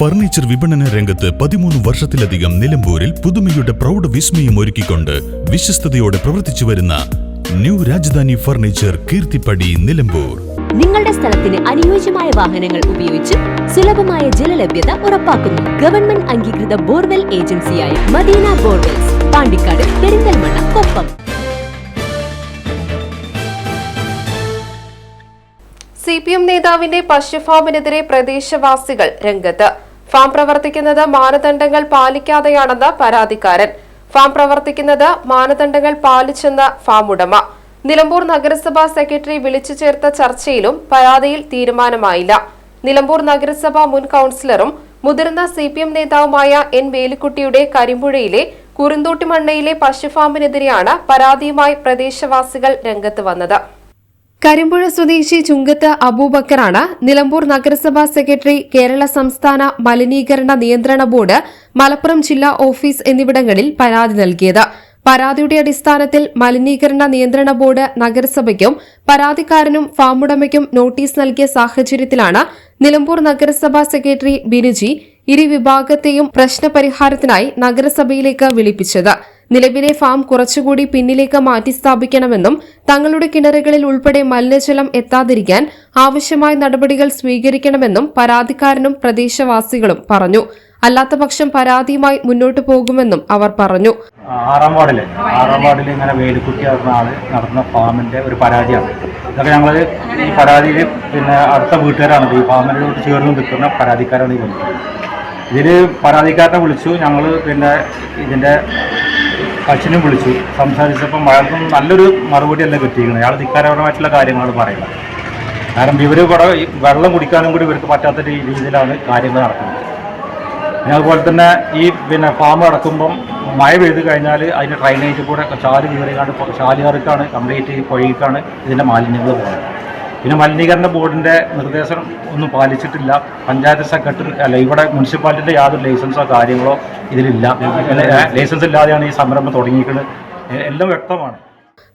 Furniture വിപണന രംഗത്ത് പതിമൂന്ന് വർഷത്തിലധികം നിലമ്പൂരിൽ പുതുമയുടെ പ്രൗഢ വിസ്മയം ഒരുക്കിക്കൊണ്ട് വിശ്വസ്തയോടെ പ്രവർത്തിച്ചു വരുന്ന ന്യൂ രാജധാനി ഫർണിച്ചർ കീർത്തിപ്പടി നിലമ്പൂർ. നിങ്ങളുടെ സ്ഥലത്തിന് അനുയോജ്യമായ വാഹനങ്ങൾ ഉപയോഗിച്ച് സുലഭമായ ജലലഭ്യത ഉറപ്പാക്കുന്നു. ഗവൺമെന്റ് അംഗീകൃത ബോർവെൽ ഏജൻസിയായ Madina borewells Pandikkad Perinthalmanna Koppam. C P M നേതാവിന്റെ പശുഫാമിനെതിരെ പ്രദേശവാസികൾ രംഗത്ത് ഫാം പ്രവർത്തിക്കുന്നത് മാനദണ്ഡങ്ങൾ പാലിക്കാതെയാണെന്ന് പരാതിക്കാരൻ. ഫാം പ്രവർത്തിക്കുന്നത് മാനദണ്ഡങ്ങൾ പാലിച്ചെന്ന് ഫാം ഉടമ. നിലമ്പൂർ നഗരസഭാ സെക്രട്ടറി വിളിച്ചു ചേർത്ത ചർച്ചയിലും പരാതിയിൽ തീരുമാനമായില്ല. നിലമ്പൂർ നഗരസഭാ മുൻ കൌൺസിലറും മുതിർന്ന സി പി എം നേതാവുമായ എൻ വേലിക്കുട്ടിയുടെ കരിമ്പുഴയിലെ കുറുന്തോട്ടിമണ്ണയിലെ പശുഫാമിനെതിരെയാണ് പരാതിയുമായി പ്രദേശവാസികൾ രംഗത്ത് വന്നത്. കരിമ്പുഴ സ്വദേശി ചുങ്കത്ത് അബൂബക്കറാണ് നിലമ്പൂർ നഗരസഭാ സെക്രട്ടറി കേരള സംസ്ഥാന മലിനീകരണ നിയന്ത്രണ ബോർഡ് മലപ്പുറം ജില്ലാ ഓഫീസ് എന്നിവിടങ്ങളിൽ പരാതി നൽകിയത്. പരാതിയുടെ അടിസ്ഥാനത്തിൽ മലിനീകരണ നിയന്ത്രണ ബോർഡ് നഗരസഭയ്ക്കും പരാതിക്കാരനും ഫാമുടമയ്ക്കും നോട്ടീസ് നൽകിയ സാഹചര്യത്തിലാണ് നിലമ്പൂർ നഗരസഭാ സെക്രട്ടറി ബിനുജി ഇരു വിഭാഗത്തെയും പ്രശ്നപരിഹാരത്തിനായി നഗരസഭയിലേക്ക് വിളിപ്പിച്ചത്. നിലവിലെ ഫാം കുറച്ചുകൂടി പിന്നിലേക്ക് മാറ്റി സ്ഥാപിക്കണമെന്നും തങ്ങളുടെ കിണറുകളിൽ ഉൾപ്പെടെ മലിനജലം എത്താതിരിക്കാൻ ആവശ്യമായ നടപടികൾ സ്വീകരിക്കണമെന്നും പരാതിക്കാരനും പ്രദേശവാസികളും പറഞ്ഞു. അല്ലാത്തപക്ഷം പരാതിയുമായി മുന്നോട്ടു പോകുമെന്നും അവർ പറഞ്ഞു. ആറാം വാർഡിൽ. ആറാം വാർഡിൽ ഇങ്ങനെ വേലിക്കുട്ടി പറഞ്ഞ ആൾ നടന്ന ഫാമിന്റെ ഒരു പരാതിയാണ്. ഇതൊക്കെ ഞങ്ങൾ ഈ പരാതിയിൽ പിന്നെ അടുത്ത വീട്ടുകാരാണ്. ഈ ഫാമിനോട് ചേർന്ന് നിൽക്കുന്ന പരാതിക്കാരാണ് ഈ ഇതിൽ പരാതിക്കാരനെ വിളിച്ചു. ഞങ്ങൾ പിന്നെ ഇതിന്റെ കക്ഷിനും വിളിച്ചു. സംസാരിച്ചപ്പം അയാൾക്കും നല്ലൊരു മറുപടി അല്ല കിട്ടിയിരിക്കുന്നത്. അയാൾ ധിക്കാരപരമായിട്ടുള്ള കാര്യങ്ങളാണ് പറയുന്നത്. കാരണം ഇവർ ഇവിടെ വെള്ളം കുടിക്കാനും കൂടി ഇവർക്ക് പറ്റാത്ത രീതിയിലാണ് കാര്യങ്ങൾ നടക്കുന്നത്. പിന്നെ അതുപോലെ തന്നെ ഈ പിന്നെ ഫാം അടക്കുമ്പം മഴ പെയ്ത് കഴിഞ്ഞാൽ അതിന്റെ ഡ്രൈനേജ് കൂടെ ചാൽ കീറിക്കാണ്ട് ചാലുകാർക്കാണ് കംപ്ലീറ്റ് പുഴയ്ക്കാണ് ഇതിന്റെ മാലിന്യങ്ങൾ പോകുന്നത്. പിന്നെ മലിനീകരണ ബോർഡിന്റെ നിർദ്ദേശം ഒന്നും പാലിച്ചിട്ടില്ല. പഞ്ചായത്ത് സെക്രട്ടറി അല്ല ഇവിടെ മുനിസിപ്പാലിറ്റിയുടെ യാതൊരു ലൈസൻസോ കാര്യങ്ങളോ ഇതിലില്ല. ലൈസൻസ് ഇല്ലാതെയാണ് ഈ സംരംഭം തുടങ്ങിയിരിക്കുന്നത്. എല്ലാം വ്യക്തമാണ്.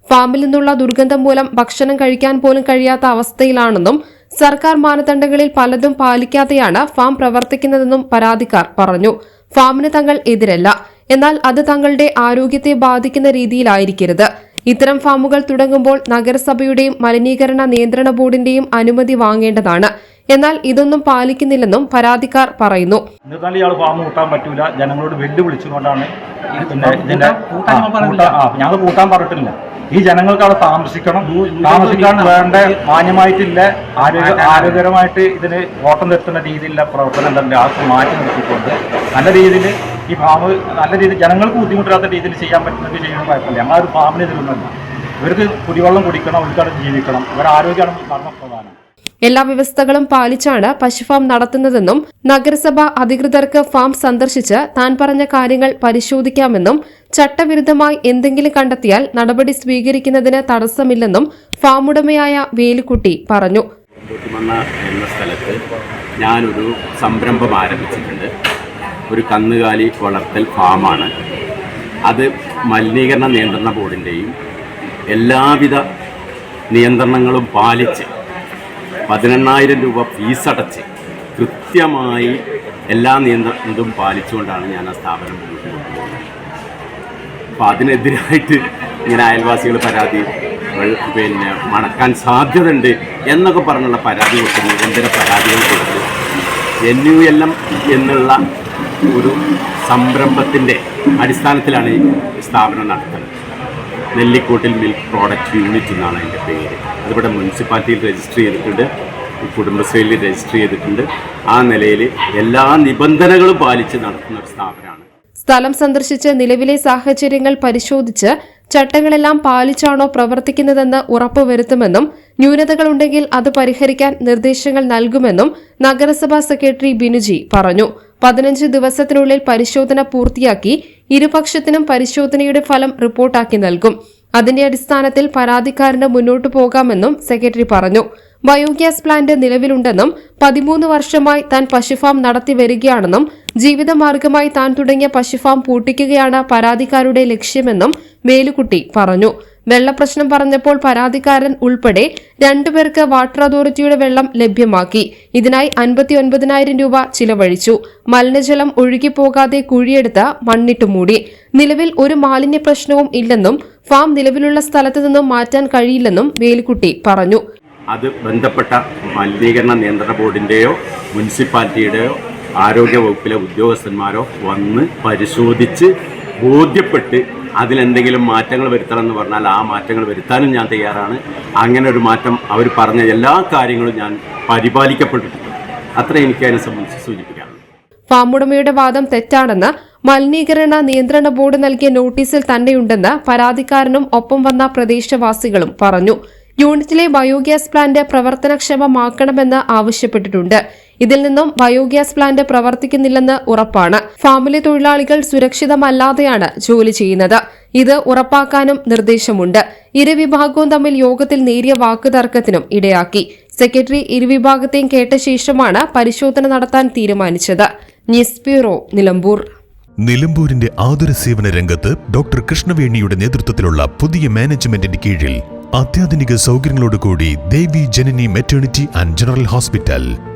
ഫാമിൽ നിന്നുള്ള ദുർഗന്ധം മൂലം ഭക്ഷണം കഴിക്കാൻ പോലും കഴിയാത്ത അവസ്ഥയിലാണെന്നും സർക്കാർ മാനദണ്ഡങ്ങളിൽ പലതും പാലിക്കാതെയാണ് ഫാം പ്രവർത്തിക്കുന്നതെന്നും പരാതിക്കാർ പറഞ്ഞു. ഫാമിന് തങ്ങൾ എതിരല്ല. എന്നാൽ അത് തങ്ങളുടെ ആരോഗ്യത്തെ ബാധിക്കുന്ന രീതിയിലായിരിക്കരുത്. ഇത്തരം ഫാമുകൾ തുടങ്ങുമ്പോൾ നഗരസഭയുടെയും മലിനീകരണ നിയന്ത്രണ ബോർഡിന്റെയും അനുമതി വാങ്ങേണ്ടതാണ്. എന്നാൽ ഇതൊന്നും പാലിക്കുന്നില്ലെന്നും പരാതിക്കാർ പറയുന്നു. എന്നിരുന്നാലും ഇയാൾ ഫാം കൂട്ടാൻ പറ്റൂല. ജനങ്ങളോട് വെല്ലുവിളിച്ചുകൊണ്ടാണ് ഈ പിന്നെ ഇതിന്റെ ഞങ്ങൾ കൂട്ടാൻ പറഞ്ഞിട്ടില്ല. ഈ ജനങ്ങൾക്ക് അവിടെ താമസിക്കണം. താമസിക്കാൻ വേണ്ട മാന്യമായിട്ടില്ല. ആരോഗ്യ ആരോഗ്യകരമായിട്ട് ഇതിന് ഓട്ടം നിർത്തുന്ന രീതിയിലുള്ള പ്രവർത്തനം തന്നെ ആൾക്ക് മാറ്റി നിർത്തിക്കൊണ്ട് നല്ല രീതിയിൽ ഈ ഫാം നല്ല രീതിയിൽ ജനങ്ങൾക്ക് ബുദ്ധിമുട്ടില്ലാത്ത രീതിയിൽ ചെയ്യാൻ പറ്റുന്നത് ചെയ്യണം കുഴപ്പമില്ല. ഞങ്ങൾ ഒരു ഫാമിന് ഇതിലൊന്നുമല്ല ഇവർക്ക് കുടിവെള്ളം കുടിക്കണം ഇവർക്കവിടെ ജീവിക്കണം. ഇവരുടെ ആരോഗ്യമാണ് പ്രധാനം. എല്ലാ വ്യവസ്ഥകളും പാലിച്ചാണ് പശുഫാം നടത്തുന്നതെന്നും നഗരസഭ അധികൃതർക്ക് ഫാം സന്ദർശിച്ച് താൻ പറഞ്ഞ കാര്യങ്ങൾ പരിശോധിക്കാമെന്നും ചട്ടവിരുദ്ധമായി എന്തെങ്കിലും കണ്ടെത്തിയാൽ നടപടി സ്വീകരിക്കുന്നതിന് തടസ്സമില്ലെന്നും ഫാം ഉടമയായ വേലുക്കുട്ടി പറഞ്ഞു. എന്ന സ്ഥലത്ത് ഞാനൊരു സംരംഭം ആരംഭിച്ചിട്ടുണ്ട്. ഒരു കന്നുകാലി വളർത്തൽ ഫാമാണ്. അത് മലിനീകരണ നിയന്ത്രണ ബോർഡിന്റെയും എല്ലാവിധ നിയന്ത്രണങ്ങളും പാലിച്ച് പതിനെണ്ണായിരം രൂപ ഫീസടച്ച് കൃത്യമായി എല്ലാ നിയന്ത്രണവും പാലിച്ചുകൊണ്ടാണ് ഞാൻ ആ സ്ഥാപനം മുന്നോട്ട് കൊണ്ടുപോകുന്നത്. അപ്പോൾ അതിനെതിരായിട്ട് ഇങ്ങനെ അയൽവാസികൾ പരാതി പിന്നെ മണക്കാൻ സാധ്യതയുണ്ട് എന്നൊക്കെ പറഞ്ഞുള്ള പരാതി കൊടുത്ത് നിരന്തര പരാതികൾ കൊടുത്ത് എൻ യു എൽ എം എന്നുള്ള ഒരു സംരംഭത്തിന്റെ അടിസ്ഥാനത്തിലാണ് സ്ഥാപനം നടത്തുന്നത്. നെല്ലിക്കോട്ടിൽ മിൽക്ക് പ്രോഡക്റ്റ് യൂണിറ്റ് എന്നാണ് അതിന്റെ പേര്. അതിവിടെ മുനിസിപ്പാലിറ്റിയിൽ രജിസ്റ്റർ ചെയ്തിട്ടുണ്ട് കുടുംബശ്രീയിൽ രജിസ്റ്റർ ചെയ്തിട്ടുണ്ട്. ആ നിലയിൽ എല്ലാ നിബന്ധനകളും പാലിച്ച് നടത്തുന്ന ഒരു സ്ഥാപനമാണ്. സ്ഥലം സന്ദർശിച്ച് നിലവിലെ സാഹചര്യങ്ങൾ പരിശോധിച്ച് ചട്ടങ്ങളെല്ലാം പാലിച്ചാണോ പ്രവർത്തിക്കുന്നതെന്ന് ഉറപ്പുവരുത്തുമെന്നും ന്യൂനതകളുണ്ടെങ്കിൽ അത് പരിഹരിക്കാൻ നിർദ്ദേശങ്ങൾ നൽകുമെന്നും നഗരസഭാ സെക്രട്ടറി ബിനുജി പറഞ്ഞു. പതിനഞ്ച് ദിവസത്തിനുള്ളിൽ പരിശോധന പൂർത്തിയാക്കി ഇരുപക്ഷത്തിനും പരിശോധനയുടെ ഫലം റിപ്പോർട്ടാക്കി നൽകും. അതിന്റെ അടിസ്ഥാനത്തിൽ പരാതിക്കാരന് മുന്നോട്ടു പോകാമെന്നും സെക്രട്ടറി പറഞ്ഞു. ബയോഗ്യാസ് പ്ലാന്റ് നിലവിലുണ്ടെന്നും പതിമൂന്ന് വർഷമായി താൻ പശുഫാം നടത്തി വരികയാണെന്നും ജീവിതമാർഗമായി താൻ തുടങ്ങിയ പശുഫാം പൂട്ടിക്കുകയാണ് പരാതിക്കാരുടെ ലക്ഷ്യമെന്നും വേലുകുട്ടി പറഞ്ഞു. വെള്ളപ്രശ്നം പറഞ്ഞപ്പോൾ പരാതിക്കാരൻ ഉൾപ്പെടെ രണ്ടുപേർക്ക് വാട്ടർ അതോറിറ്റിയുടെ വെള്ളം ലഭ്യമാക്കി. ഇതിനായി അൻപത്തി ഒൻപതിനായിരം രൂപ ചിലവഴിച്ചു. മലിനജലം ഒഴുകിപ്പോകാതെ കുഴിയെടുത്ത് മണ്ണിട്ട് മൂടി. നിലവിൽ ഒരു മാലിന്യ പ്രശ്നവും ഇല്ലെന്നും ഫാം നിലവിലുള്ള സ്ഥലത്തു നിന്നും മാറ്റാൻ കഴിയില്ലെന്നും വേലിക്കുട്ടി പറഞ്ഞു. അത് ബന്ധപ്പെട്ട മലിനീകരണ നിയന്ത്രണ ബോർഡിന്റെയോ മുനിസിപ്പാലിറ്റിയുടെയോ ആരോഗ്യ വകുപ്പിലെ ഉദ്യോഗസ്ഥന്മാരോ വന്ന് പരിശോധിച്ച് ബോധ്യപ്പെട്ട് അതിലെന്തെങ്കിലും മാറ്റങ്ങൾ വരുത്തണം എന്ന് പറഞ്ഞാൽ ആ മാറ്റങ്ങൾ വരുത്താനും ഞാൻ തയ്യാറാണ്. അങ്ങനെ ഒരു മാറ്റം അവർ പറഞ്ഞ എല്ലാ കാര്യങ്ങളും ഞാൻ പരിപാലിക്കപ്പെട്ടിട്ടുണ്ട്. അത്ര എനിക്ക് അതിനെ സംബന്ധിച്ച് സൂചിപ്പിക്കാം. ഫാമുടമയുടെ വാദം തെറ്റാണെന്ന് മലിനീകരണ നിയന്ത്രണ ബോർഡ് നൽകിയ നോട്ടീസിൽ തന്നെയുണ്ടെന്ന് പരാതിക്കാരനും ഒപ്പം വന്ന പ്രദേശവാസികളും പറഞ്ഞു. യൂണിറ്റിലെ ബയോഗ്യാസ് പ്ലാന്റ് പ്രവർത്തനക്ഷമമാക്കണമെന്ന് ആവശ്യപ്പെട്ടിട്ടുണ്ട്. ഇതിൽ നിന്നും ബയോഗ്യാസ് പ്ലാന്റ് പ്രവർത്തിക്കുന്നില്ലെന്ന് ഉറപ്പാണ്. ഫാമിലി തൊഴിലാളികൾ സുരക്ഷിതമല്ലാതെയാണ് ജോലി ചെയ്യുന്നത്. ഇത് ഉറപ്പാക്കാനും നിർദ്ദേശമുണ്ട്. ഇരുവിഭാഗവും തമ്മിൽ യോഗത്തിൽ നേരിയ വാക്കുതർക്കത്തിനും ഇടയാക്കി. സെക്രട്ടറി ഇരുവിഭാഗത്തെയും കേട്ട ശേഷമാണ് പരിശോധന നടത്താൻ തീരുമാനിച്ചത്. News bureau Nilambur. നിലമ്പൂരിന്റെ ആതുര സേവന രംഗത്ത് ഡോക്ടർ കൃഷ്ണവേണിയുടെ നേതൃത്വത്തിലുള്ള പുതിയ മാനേജ്മെന്റിന്റെ കീഴിൽ അത്യാധുനിക സൗകര്യങ്ങളോടുകൂടി Devi Janani maternity and general hospital